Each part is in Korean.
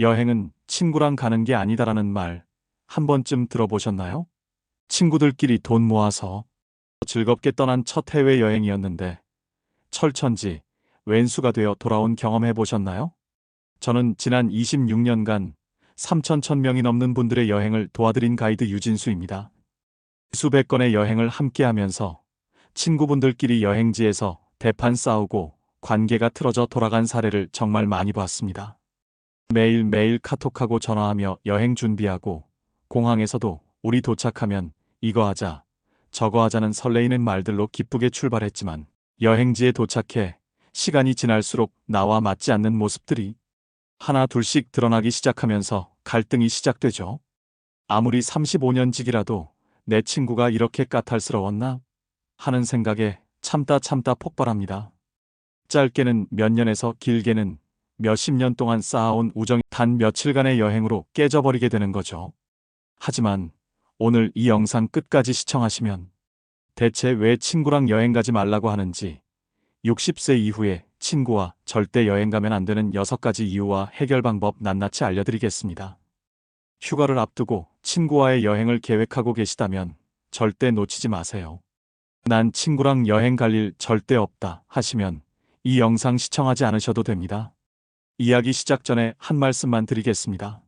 여행은 친구랑 가는 게 아니다라는 말 한 번쯤 들어보셨나요? 친구들끼리 돈 모아서 즐겁게 떠난 첫 해외 여행이었는데 철천지 왼수가 되어 돌아온 경험해 보셨나요? 저는 지난 26년간 3천 천 명이 넘는 분들의 여행을 도와드린 가이드 유진수입니다. 수백 건의 여행을 함께 하면서 친구분들끼리 여행지에서 대판 싸우고 관계가 틀어져 돌아간 사례를 정말 많이 봤습니다. 매일매일 카톡하고 전화하며 여행 준비하고 공항에서도 우리 도착하면 이거 하자, 저거 하자는 설레이는 말들로 기쁘게 출발했지만 여행지에 도착해 시간이 지날수록 나와 맞지 않는 모습들이 하나 둘씩 드러나기 시작하면서 갈등이 시작되죠. 아무리 35년직이라도 내 친구가 이렇게 까탈스러웠나? 하는 생각에 참다 참다 폭발합니다. 짧게는 몇 년에서 길게는 몇십 년 동안 쌓아온 우정이 단 며칠간의 여행으로 깨져버리게 되는 거죠. 하지만 오늘 이 영상 끝까지 시청하시면 대체 왜 친구랑 여행 가지 말라고 하는지 60세 이후에 친구와 절대 여행 가면 안 되는 6가지 이유와 해결 방법 낱낱이 알려드리겠습니다. 휴가를 앞두고 친구와의 여행을 계획하고 계시다면 절대 놓치지 마세요. 난 친구랑 여행 갈 일 절대 없다 하시면 이 영상 시청하지 않으셔도 됩니다. 이야기 시작 전에 한 말씀만 드리겠습니다.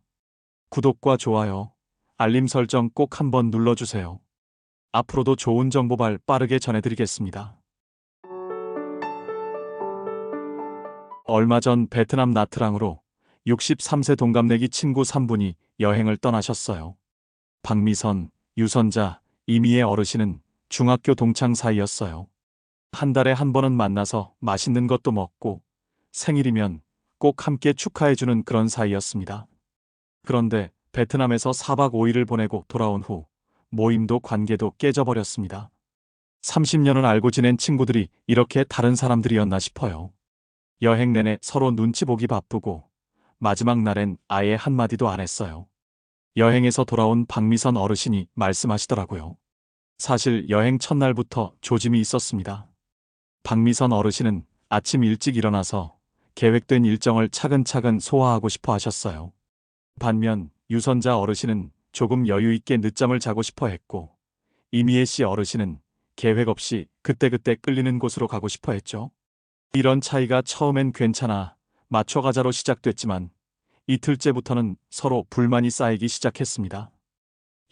구독과 좋아요, 알림 설정 꼭 한번 눌러주세요. 앞으로도 좋은 정보발 빠르게 전해드리겠습니다. 얼마 전 베트남 나트랑으로 63세 동갑내기 친구 3분이 여행을 떠나셨어요. 박미선, 유선자, 이미의 어르신은 중학교 동창 사이였어요. 한 달에 한 번은 만나서 맛있는 것도 먹고 생일이면 꼭 함께 축하해주는 그런 사이였습니다. 그런데 베트남에서 4박 5일을 보내고 돌아온 후 모임도 관계도 깨져버렸습니다. 30년을 알고 지낸 친구들이 이렇게 다른 사람들이었나 싶어요. 여행 내내 서로 눈치 보기 바쁘고 마지막 날엔 아예 한마디도 안 했어요. 여행에서 돌아온 박미선 어르신이 말씀하시더라고요. 사실 여행 첫날부터 조짐이 있었습니다. 박미선 어르신은 아침 일찍 일어나서 계획된 일정을 차근차근 소화하고 싶어 하셨어요. 반면 유선자 어르신은 조금 여유 있게 늦잠을 자고 싶어 했고 이미애 씨 어르신은 계획 없이 그때그때 끌리는 곳으로 가고 싶어 했죠. 이런 차이가 처음엔 괜찮아 맞춰가자로 시작됐지만 이틀째부터는 서로 불만이 쌓이기 시작했습니다.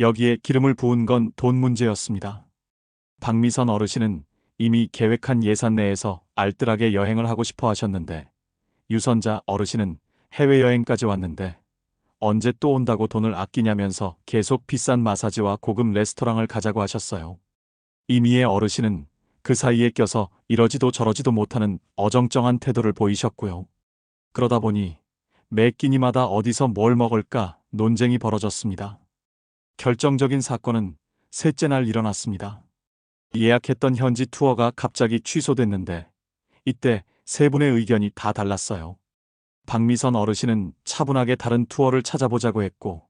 여기에 기름을 부은 건 돈 문제였습니다. 박미선 어르신은 이미 계획한 예산 내에서 알뜰하게 여행을 하고 싶어 하셨는데 유선자 어르신은 해외여행까지 왔는데 언제 또 온다고 돈을 아끼냐면서 계속 비싼 마사지와 고급 레스토랑을 가자고 하셨어요. 이미의 어르신은 그 사이에 껴서 이러지도 저러지도 못하는 어정쩡한 태도를 보이셨고요. 그러다 보니 매 끼니마다 어디서 뭘 먹을까 논쟁이 벌어졌습니다. 결정적인 사건은 셋째 날 일어났습니다. 예약했던 현지 투어가 갑자기 취소됐는데 이때 세 분의 의견이 다 달랐어요. 박미선 어르신은 차분하게 다른 투어를 찾아보자고 했고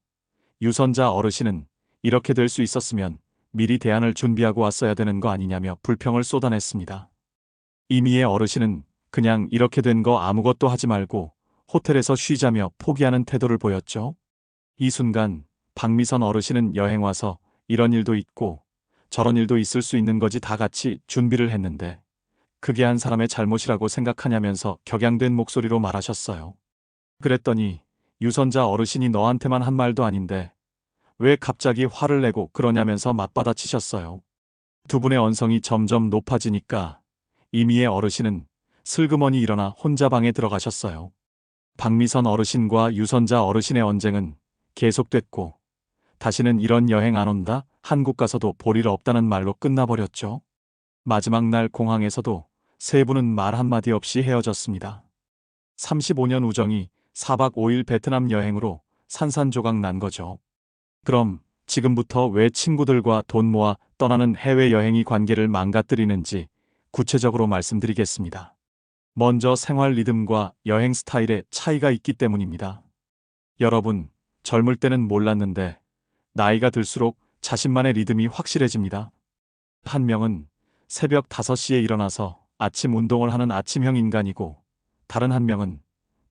유선자 어르신은 이렇게 될 수 있었으면 미리 대안을 준비하고 왔어야 되는 거 아니냐며 불평을 쏟아냈습니다. 이미의 어르신은 그냥 이렇게 된 거 아무것도 하지 말고 호텔에서 쉬자며 포기하는 태도를 보였죠. 이 순간 박미선 어르신은 여행 와서 이런 일도 있고 저런 일도 있을 수 있는 거지 다 같이 준비를 했는데 그게 한 사람의 잘못이라고 생각하냐면서 격양된 목소리로 말하셨어요. 그랬더니 유선자 어르신이 너한테만 한 말도 아닌데 왜 갑자기 화를 내고 그러냐면서 맞받아치셨어요. 두 분의 언성이 점점 높아지니까 이미의 어르신은 슬그머니 일어나 혼자 방에 들어가셨어요. 박미선 어르신과 유선자 어르신의 언쟁은 계속됐고 다시는 이런 여행 안 온다? 한국 가서도 볼 일 없다는 말로 끝나버렸죠. 마지막 날 공항에서도 세 분은 말 한마디 없이 헤어졌습니다. 35년 우정이 4박 5일 베트남 여행으로 산산조각 난 거죠. 그럼 지금부터 왜 친구들과 돈 모아 떠나는 해외여행이 관계를 망가뜨리는지 구체적으로 말씀드리겠습니다. 먼저 생활 리듬과 여행 스타일의 차이가 있기 때문입니다. 여러분, 젊을 때는 몰랐는데 나이가 들수록 자신만의 리듬이 확실해집니다. 한 명은 새벽 5시에 일어나서 아침 운동을 하는 아침형 인간이고 다른 한 명은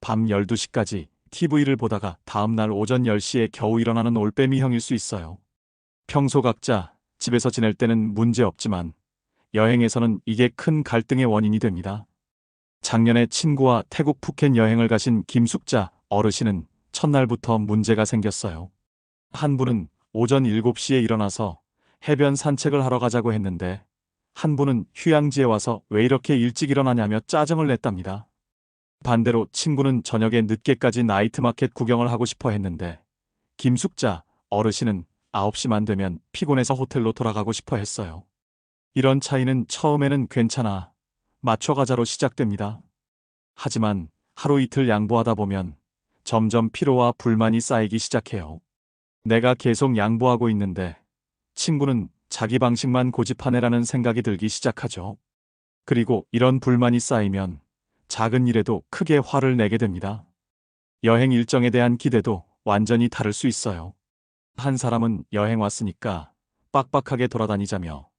밤 12시까지 TV를 보다가 다음날 오전 10시에 겨우 일어나는 올빼미 형일 수 있어요. 평소 각자 집에서 지낼 때는 문제 없지만 여행에서는 이게 큰 갈등의 원인이 됩니다. 작년에 친구와 태국 푸켓 여행을 가신 김숙자 어르신은 첫날부터 문제가 생겼어요. 한 분은 오전 7시에 일어나서 해변 산책을 하러 가자고 했는데 한 분은 휴양지에 와서 왜 이렇게 일찍 일어나냐며 짜증을 냈답니다. 반대로 친구는 저녁에 늦게까지 나이트마켓 구경을 하고 싶어 했는데 김숙자 어르신은 9시만 되면 피곤해서 호텔로 돌아가고 싶어 했어요. 이런 차이는 처음에는 괜찮아 맞춰가자로 시작됩니다. 하지만 하루 이틀 양보하다 보면 점점 피로와 불만이 쌓이기 시작해요. 내가 계속 양보하고 있는데 친구는 자기 방식만 고집하네라는 생각이 들기 시작하죠. 그리고 이런 불만이 쌓이면 작은 일에도 크게 화를 내게 됩니다. 여행 일정에 대한 기대도 완전히 다를 수 있어요. 한 사람은 여행 왔으니까 빡빡하게 돌아다니자며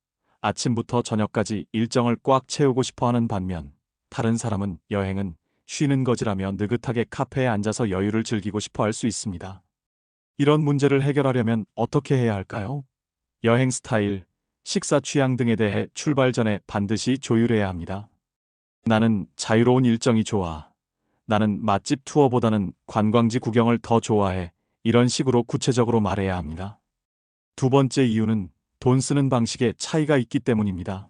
아침부터 저녁까지 일정을 꽉 채우고 싶어 하는 반면 다른 사람은 여행은 쉬는 거지라며 느긋하게 카페에 앉아서 여유를 즐기고 싶어 할 수 있습니다. 이런 문제를 해결하려면 어떻게 해야 할까요? 여행 스타일, 식사 취향 등에 대해 출발 전에 반드시 조율해야 합니다. 나는 자유로운 일정이 좋아. 나는 맛집 투어보다는 관광지 구경을 더 좋아해. 이런 식으로 구체적으로 말해야 합니다. 두 번째 이유는 돈 쓰는 방식에 차이가 있기 때문입니다.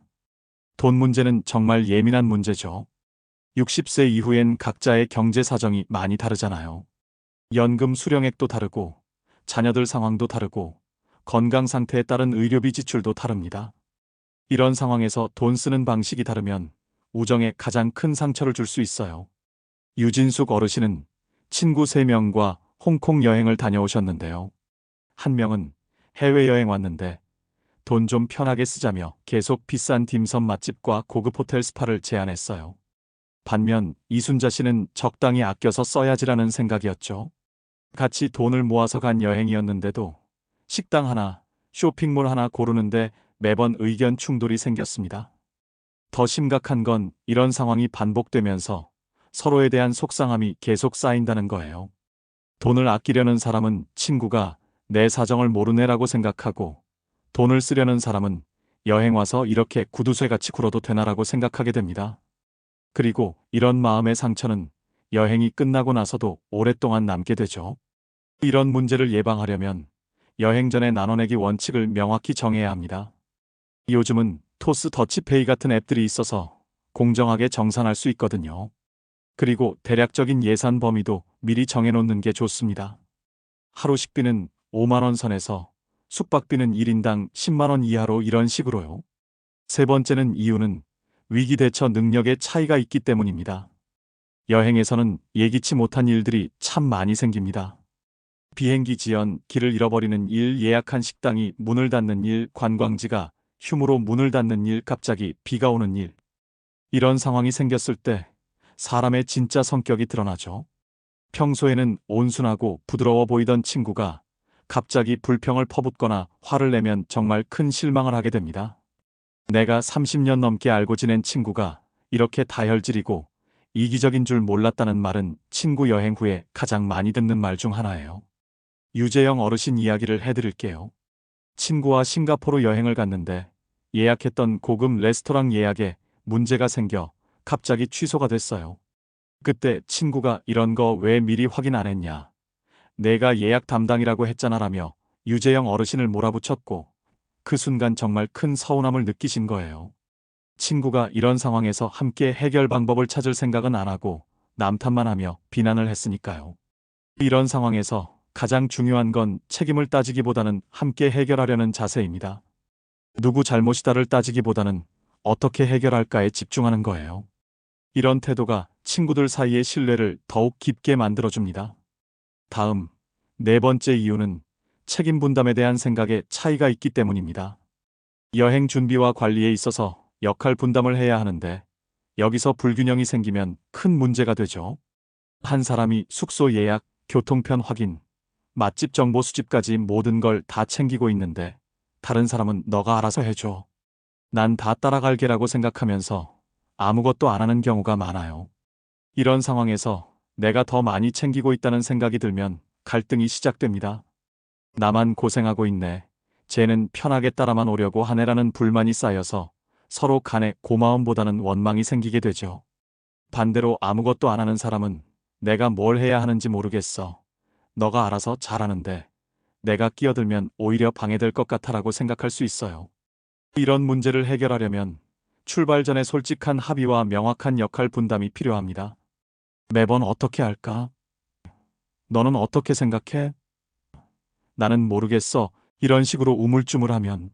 돈 문제는 정말 예민한 문제죠. 60세 이후엔 각자의 경제 사정이 많이 다르잖아요. 연금 수령액도 다르고, 자녀들 상황도 다르고, 건강 상태에 따른 의료비 지출도 다릅니다. 이런 상황에서 돈 쓰는 방식이 다르면 우정에 가장 큰 상처를 줄 수 있어요. 유진숙 어르신은 친구 3명과 홍콩 여행을 다녀오셨는데요. 한 명은 해외여행 왔는데 돈 좀 편하게 쓰자며 계속 비싼 딤섬 맛집과 고급 호텔 스파를 제안했어요. 반면 이순자 씨는 적당히 아껴서 써야지라는 생각이었죠. 같이 돈을 모아서 간 여행이었는데도 식당 하나, 쇼핑몰 하나 고르는데 매번 의견 충돌이 생겼습니다. 더 심각한 건 이런 상황이 반복되면서 서로에 대한 속상함이 계속 쌓인다는 거예요. 돈을 아끼려는 사람은 친구가 내 사정을 모르네라고 생각하고 돈을 쓰려는 사람은 여행 와서 이렇게 구두쇠같이 굴어도 되나라고 생각하게 됩니다. 그리고 이런 마음의 상처는 여행이 끝나고 나서도 오랫동안 남게 되죠. 이런 문제를 예방하려면 여행 전에 나눠내기 원칙을 명확히 정해야 합니다. 요즘은 토스 더치페이 같은 앱들이 있어서 공정하게 정산할 수 있거든요. 그리고 대략적인 예산 범위도 미리 정해놓는 게 좋습니다. 하루 식비는 5만원 선에서 숙박비는 1인당 10만원 이하로 이런 식으로요. 세 번째는 이유는 위기 대처 능력의 차이가 있기 때문입니다. 여행에서는 예기치 못한 일들이 참 많이 생깁니다. 비행기 지연, 길을 잃어버리는 일, 예약한 식당이 문을 닫는 일, 관광지가 휴무로 문을 닫는 일, 갑자기 비가 오는 일. 이런 상황이 생겼을 때 사람의 진짜 성격이 드러나죠. 평소에는 온순하고 부드러워 보이던 친구가 갑자기 불평을 퍼붓거나 화를 내면 정말 큰 실망을 하게 됩니다. 내가 30년 넘게 알고 지낸 친구가 이렇게 다혈질이고 이기적인 줄 몰랐다는 말은 친구 여행 후에 가장 많이 듣는 말 중 하나예요. 유재영 어르신 이야기를 해드릴게요. 친구와 싱가포르 여행을 갔는데 예약했던 고급 레스토랑 예약에 문제가 생겨 갑자기 취소가 됐어요. 그때 친구가 이런 거 왜 미리 확인 안 했냐. 내가 예약 담당이라고 했잖아라며 유재영 어르신을 몰아붙였고 그 순간 정말 큰 서운함을 느끼신 거예요. 친구가 이런 상황에서 함께 해결 방법을 찾을 생각은 안 하고 남탓만 하며 비난을 했으니까요. 이런 상황에서 가장 중요한 건 책임을 따지기보다는 함께 해결하려는 자세입니다. 누구 잘못이다를 따지기보다는 어떻게 해결할까에 집중하는 거예요. 이런 태도가 친구들 사이의 신뢰를 더욱 깊게 만들어줍니다. 다음, 네 번째 이유는 책임 분담에 대한 생각에 차이가 있기 때문입니다. 여행 준비와 관리에 있어서 역할 분담을 해야 하는데 여기서 불균형이 생기면 큰 문제가 되죠. 한 사람이 숙소 예약, 교통편 확인, 맛집 정보 수집까지 모든 걸 다 챙기고 있는데 다른 사람은 너가 알아서 해줘. 난 다 따라갈게라고 생각하면서 아무것도 안 하는 경우가 많아요. 이런 상황에서 내가 더 많이 챙기고 있다는 생각이 들면 갈등이 시작됩니다. 나만 고생하고 있네. 쟤는 편하게 따라만 오려고 하네라는 불만이 쌓여서 서로 간에 고마움보다는 원망이 생기게 되죠. 반대로 아무것도 안 하는 사람은 내가 뭘 해야 하는지 모르겠어. 너가 알아서 잘하는데 내가 끼어들면 오히려 방해될 것 같아라고 생각할 수 있어요. 이런 문제를 해결하려면 출발 전에 솔직한 합의와 명확한 역할 분담이 필요합니다. 매번 어떻게 할까? 너는 어떻게 생각해? 나는 모르겠어. 이런 식으로 우물쭈물하면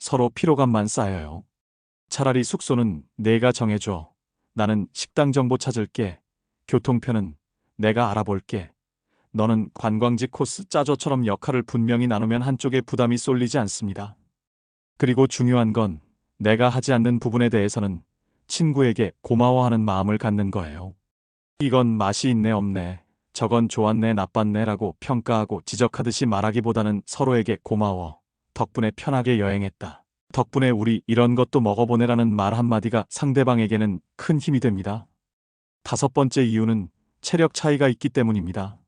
서로 피로감만 쌓여요. 차라리 숙소는 내가 정해줘. 나는 식당 정보 찾을게. 교통편은 내가 알아볼게. 너는 관광지 코스 짜줘처럼 역할을 분명히 나누면 한쪽에 부담이 쏠리지 않습니다. 그리고 중요한 건 내가 하지 않는 부분에 대해서는 친구에게 고마워하는 마음을 갖는 거예요. 이건 맛이 있네 없네. 저건 좋았네 나빴네 라고 평가하고 지적하듯이 말하기보다는 서로에게 고마워. 덕분에 편하게 여행했다. 덕분에 우리 이런 것도 먹어보네라는 말 한마디가 상대방에게는 큰 힘이 됩니다. 다섯 번째 이유는 체력 차이가 있기 때문입니다.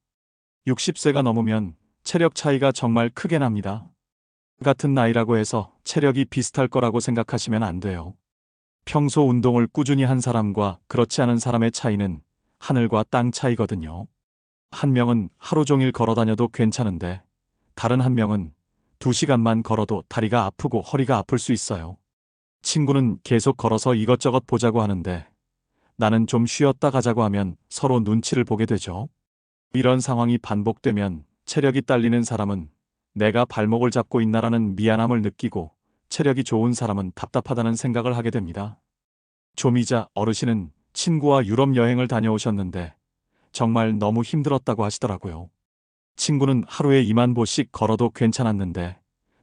60세가 넘으면 체력 차이가 정말 크게 납니다. 같은 나이라고 해서 체력이 비슷할 거라고 생각하시면 안 돼요. 평소 운동을 꾸준히 한 사람과 그렇지 않은 사람의 차이는 하늘과 땅 차이거든요. 한 명은 하루 종일 걸어 다녀도 괜찮은데 다른 한 명은 두 시간만 걸어도 다리가 아프고 허리가 아플 수 있어요. 친구는 계속 걸어서 이것저것 보자고 하는데 나는 좀 쉬었다 가자고 하면 서로 눈치를 보게 되죠. 이런 상황이 반복되면 체력이 딸리는 사람은 내가 발목을 잡고 있나라는 미안함을 느끼고 체력이 좋은 사람은 답답하다는 생각을 하게 됩니다. 조미자 어르신은 친구와 유럽 여행을 다녀오셨는데 정말 너무 힘들었다고 하시더라고요. 친구는 하루에 2만 보씩 걸어도 괜찮았는데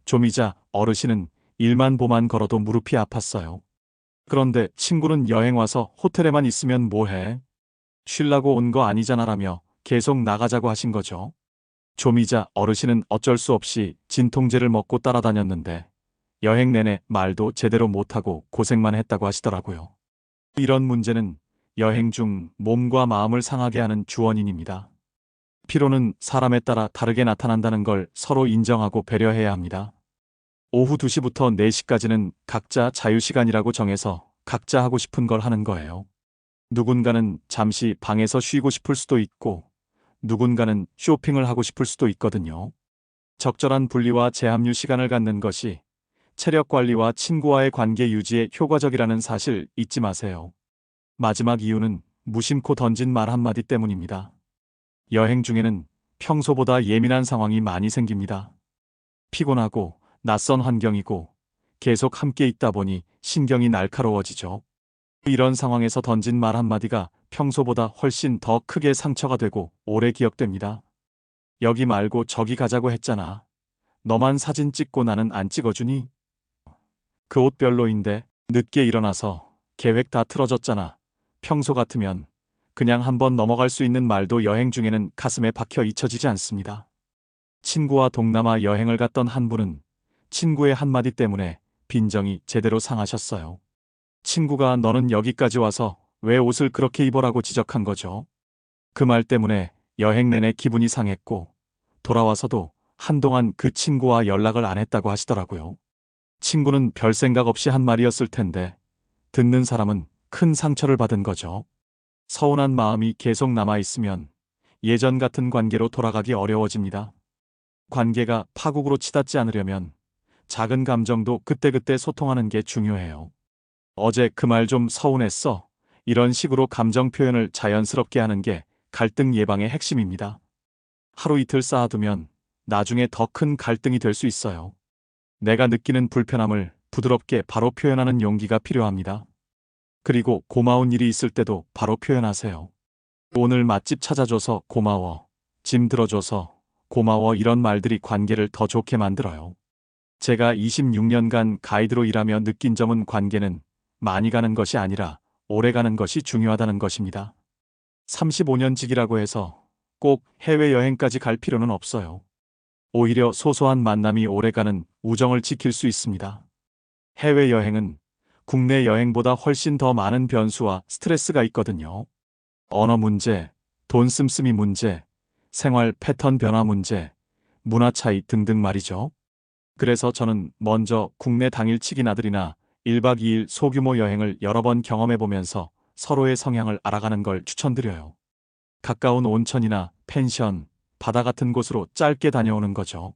조미자 어르신은 1만 보만 걸어도 무릎이 아팠어요. 그런데 친구는 여행 와서 호텔에만 있으면 뭐해? 쉴라고 온 거 아니잖아라며 계속 나가자고 하신 거죠. 조미자 어르신은 어쩔 수 없이 진통제를 먹고 따라다녔는데 여행 내내 말도 제대로 못하고 고생만 했다고 하시더라고요. 이런 문제는 여행 중 몸과 마음을 상하게 하는 주원인입니다. 피로는 사람에 따라 다르게 나타난다는 걸 서로 인정하고 배려해야 합니다. 오후 2시부터 4시까지는 각자 자유시간이라고 정해서 각자 하고 싶은 걸 하는 거예요. 누군가는 잠시 방에서 쉬고 싶을 수도 있고, 누군가는 쇼핑을 하고 싶을 수도 있거든요. 적절한 분리와 재합류 시간을 갖는 것이 체력 관리와 친구와의 관계 유지에 효과적이라는 사실 잊지 마세요. 마지막 이유는 무심코 던진 말 한마디 때문입니다. 여행 중에는 평소보다 예민한 상황이 많이 생깁니다. 피곤하고 낯선 환경이고 계속 함께 있다 보니 신경이 날카로워지죠. 이런 상황에서 던진 말 한마디가 평소보다 훨씬 더 크게 상처가 되고 오래 기억됩니다. 여기 말고 저기 가자고 했잖아. 너만 사진 찍고 나는 안 찍어주니? 그 옷 별로인데 늦게 일어나서 계획 다 틀어졌잖아. 평소 같으면 그냥 한번 넘어갈 수 있는 말도 여행 중에는 가슴에 박혀 잊혀지지 않습니다. 친구와 동남아 여행을 갔던 한 분은 친구의 한마디 때문에 빈정이 제대로 상하셨어요. 친구가 너는 여기까지 와서 왜 옷을 그렇게 입어라고 지적한 거죠. 그 말 때문에 여행 내내 기분이 상했고 돌아와서도 한동안 그 친구와 연락을 안 했다고 하시더라고요. 친구는 별 생각 없이 한 말이었을 텐데 듣는 사람은 큰 상처를 받은 거죠. 서운한 마음이 계속 남아있으면 예전 같은 관계로 돌아가기 어려워집니다. 관계가 파국으로 치닫지 않으려면 작은 감정도 그때그때 소통하는 게 중요해요. 어제 그 말 좀 서운했어. 이런 식으로 감정 표현을 자연스럽게 하는 게 갈등 예방의 핵심입니다. 하루 이틀 쌓아두면 나중에 더 큰 갈등이 될 수 있어요. 내가 느끼는 불편함을 부드럽게 바로 표현하는 용기가 필요합니다. 그리고 고마운 일이 있을 때도 바로 표현하세요. 오늘 맛집 찾아줘서 고마워. 짐 들어줘서 고마워 이런 말들이 관계를 더 좋게 만들어요. 제가 26년간 가이드로 일하며 느낀 점은 관계는 많이 가는 것이 아니라 오래 가는 것이 중요하다는 것입니다. 35년직이라고 해서 꼭 해외여행까지 갈 필요는 없어요. 오히려 소소한 만남이 오래가는 우정을 지킬 수 있습니다. 해외여행은 국내 여행보다 훨씬 더 많은 변수와 스트레스가 있거든요. 언어 문제, 돈 씀씀이 문제, 생활 패턴 변화 문제, 문화 차이 등등 말이죠. 그래서 저는 먼저 국내 당일치기 나들이나 1박 2일 소규모 여행을 여러 번 경험해 보면서 서로의 성향을 알아가는 걸 추천드려요. 가까운 온천이나 펜션, 바다 같은 곳으로 짧게 다녀오는 거죠.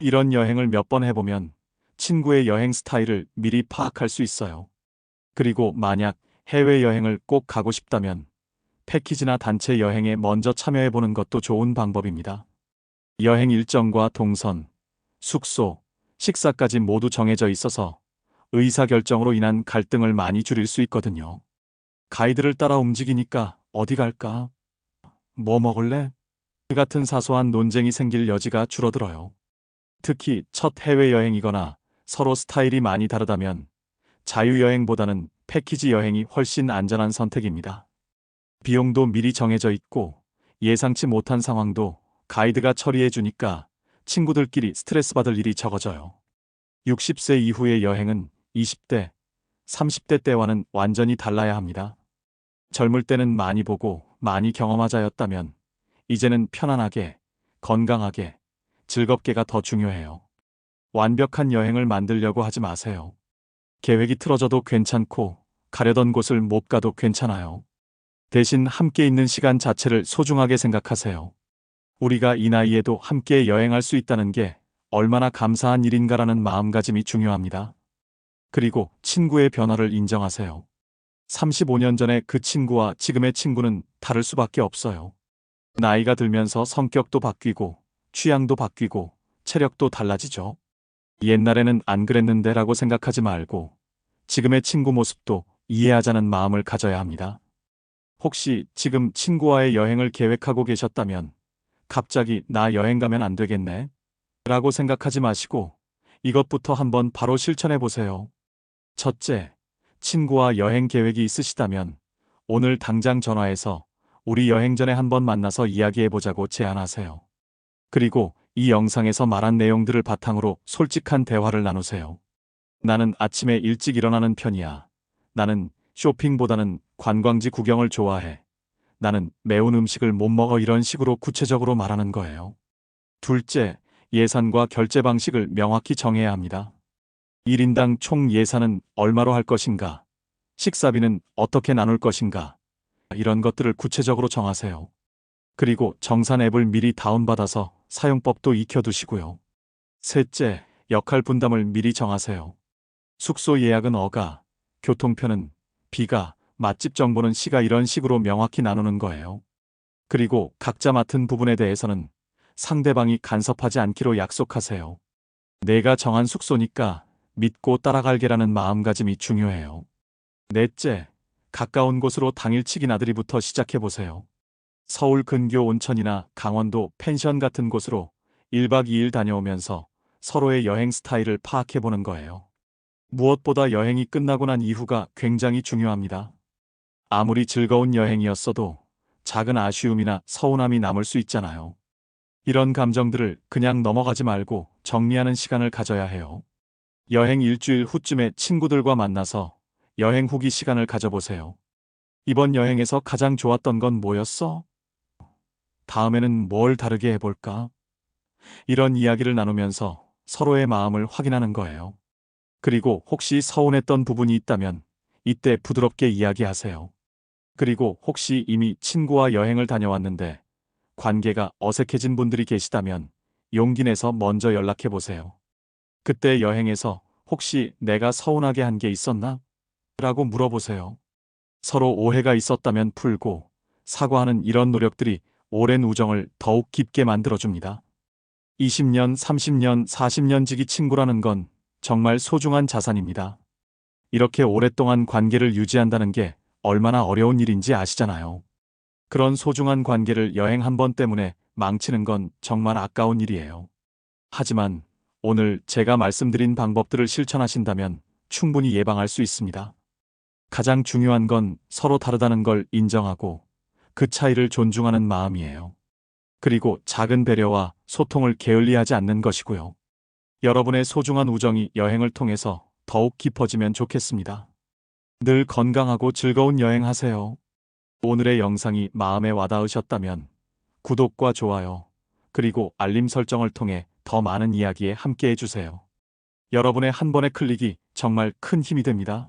이런 여행을 몇 번 해보면 친구의 여행 스타일을 미리 파악할 수 있어요. 그리고 만약 해외여행을 꼭 가고 싶다면 패키지나 단체 여행에 먼저 참여해보는 것도 좋은 방법입니다. 여행 일정과 동선, 숙소, 식사까지 모두 정해져 있어서 의사결정으로 인한 갈등을 많이 줄일 수 있거든요. 가이드를 따라 움직이니까 어디 갈까? 뭐 먹을래? 같은 사소한 논쟁이 생길 여지가 줄어들어요. 특히 첫 해외여행이거나 서로 스타일이 많이 다르다면 자유여행보다는 패키지 여행이 훨씬 안전한 선택입니다. 비용도 미리 정해져 있고 예상치 못한 상황도 가이드가 처리해 주니까 친구들끼리 스트레스 받을 일이 적어져요. 60세 이후의 여행은 20대, 30대 때와는 완전히 달라야 합니다. 젊을 때는 많이 보고 많이 경험하자였다면 이제는 편안하게, 건강하게, 즐겁게가 더 중요해요. 완벽한 여행을 만들려고 하지 마세요. 계획이 틀어져도 괜찮고 가려던 곳을 못 가도 괜찮아요. 대신 함께 있는 시간 자체를 소중하게 생각하세요. 우리가 이 나이에도 함께 여행할 수 있다는 게 얼마나 감사한 일인가라는 마음가짐이 중요합니다. 그리고 친구의 변화를 인정하세요. 35년 전에 그 친구와 지금의 친구는 다를 수밖에 없어요. 나이가 들면서 성격도 바뀌고, 취향도 바뀌고, 체력도 달라지죠. 옛날에는 안 그랬는데 라고 생각하지 말고, 지금의 친구 모습도 이해하자는 마음을 가져야 합니다. 혹시 지금 친구와의 여행을 계획하고 계셨다면, 갑자기 나 여행 가면 안 되겠네? 라고 생각하지 마시고, 이것부터 한번 바로 실천해 보세요. 첫째, 친구와 여행 계획이 있으시다면 오늘 당장 전화해서 우리 여행 전에 한번 만나서 이야기해 보자고 제안하세요. 그리고 이 영상에서 말한 내용들을 바탕으로 솔직한 대화를 나누세요. 나는 아침에 일찍 일어나는 편이야. 나는 쇼핑보다는 관광지 구경을 좋아해. 나는 매운 음식을 못 먹어 이런 식으로 구체적으로 말하는 거예요. 둘째, 예산과 결제 방식을 명확히 정해야 합니다. 1인당 총 예산은 얼마로 할 것인가? 식사비는 어떻게 나눌 것인가? 이런 것들을 구체적으로 정하세요. 그리고 정산 앱을 미리 다운받아서 사용법도 익혀두시고요. 셋째, 역할 분담을 미리 정하세요. 숙소 예약은 어가, 교통편은 비가, 맛집 정보는 시가 이런 식으로 명확히 나누는 거예요. 그리고 각자 맡은 부분에 대해서는 상대방이 간섭하지 않기로 약속하세요. 내가 정한 숙소니까 믿고 따라갈게라는 마음가짐이 중요해요. 넷째, 가까운 곳으로 당일치기 나들이부터 시작해보세요. 서울 근교 온천이나 강원도 펜션 같은 곳으로 1박 2일 다녀오면서 서로의 여행 스타일을 파악해보는 거예요. 무엇보다 여행이 끝나고 난 이후가 굉장히 중요합니다. 아무리 즐거운 여행이었어도 작은 아쉬움이나 서운함이 남을 수 있잖아요. 이런 감정들을 그냥 넘어가지 말고 정리하는 시간을 가져야 해요. 여행 일주일 후쯤에 친구들과 만나서 여행 후기 시간을 가져보세요. 이번 여행에서 가장 좋았던 건 뭐였어? 다음에는 뭘 다르게 해볼까? 이런 이야기를 나누면서 서로의 마음을 확인하는 거예요. 그리고 혹시 서운했던 부분이 있다면 이때 부드럽게 이야기하세요. 그리고 혹시 이미 친구와 여행을 다녀왔는데 관계가 어색해진 분들이 계시다면 용기 내서 먼저 연락해 보세요. 그때 여행에서 혹시 내가 서운하게 한 게 있었나? 라고 물어보세요. 서로 오해가 있었다면 풀고 사과하는 이런 노력들이 오랜 우정을 더욱 깊게 만들어줍니다. 20년, 30년, 40년 지기 친구라는 건 정말 소중한 자산입니다. 이렇게 오랫동안 관계를 유지한다는 게 얼마나 어려운 일인지 아시잖아요. 그런 소중한 관계를 여행 한 번 때문에 망치는 건 정말 아까운 일이에요. 하지만 오늘 제가 말씀드린 방법들을 실천하신다면 충분히 예방할 수 있습니다. 가장 중요한 건 서로 다르다는 걸 인정하고 그 차이를 존중하는 마음이에요. 그리고 작은 배려와 소통을 게을리하지 않는 것이고요. 여러분의 소중한 우정이 여행을 통해서 더욱 깊어지면 좋겠습니다. 늘 건강하고 즐거운 여행하세요. 오늘의 영상이 마음에 와닿으셨다면 구독과 좋아요, 그리고 알림 설정을 통해 더 많은 이야기에 함께 해주세요. 여러분의 한 번의 클릭이 정말 큰 힘이 됩니다.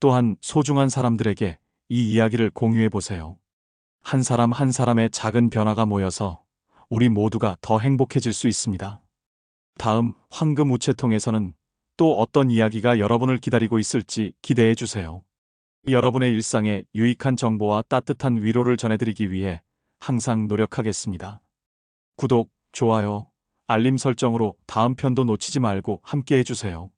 또한 소중한 사람들에게 이 이야기를 공유해 보세요. 한 사람 한 사람의 작은 변화가 모여서 우리 모두가 더 행복해질 수 있습니다. 다음 황금 우체통에서는 또 어떤 이야기가 여러분을 기다리고 있을지 기대해 주세요. 여러분의 일상에 유익한 정보와 따뜻한 위로를 전해드리기 위해 항상 노력하겠습니다. 구독, 좋아요, 알림 설정으로 다음 편도 놓치지 말고 함께 해주세요.